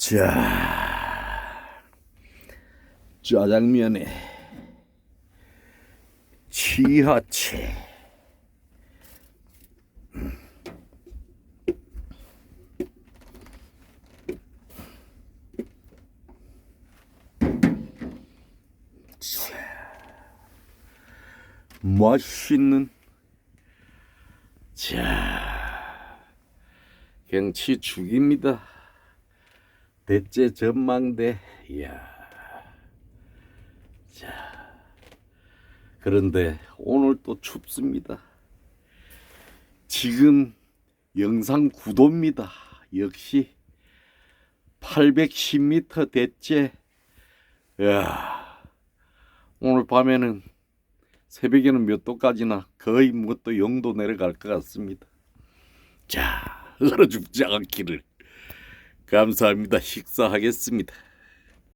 자, 짜장면에 치하채. 맛있는 자 경치 죽입니다. 대째 전망대 이야 자 그런데 오늘 또 춥습니다. 지금 영상 9도입니다. 역시 810m 대째 이야 오늘 밤에는 새벽에는 몇 도까지나 거의 뭐 또 0도 내려갈 것 같습니다. 자, 얼어 죽지 않기를 감사합니다. 식사하겠습니다.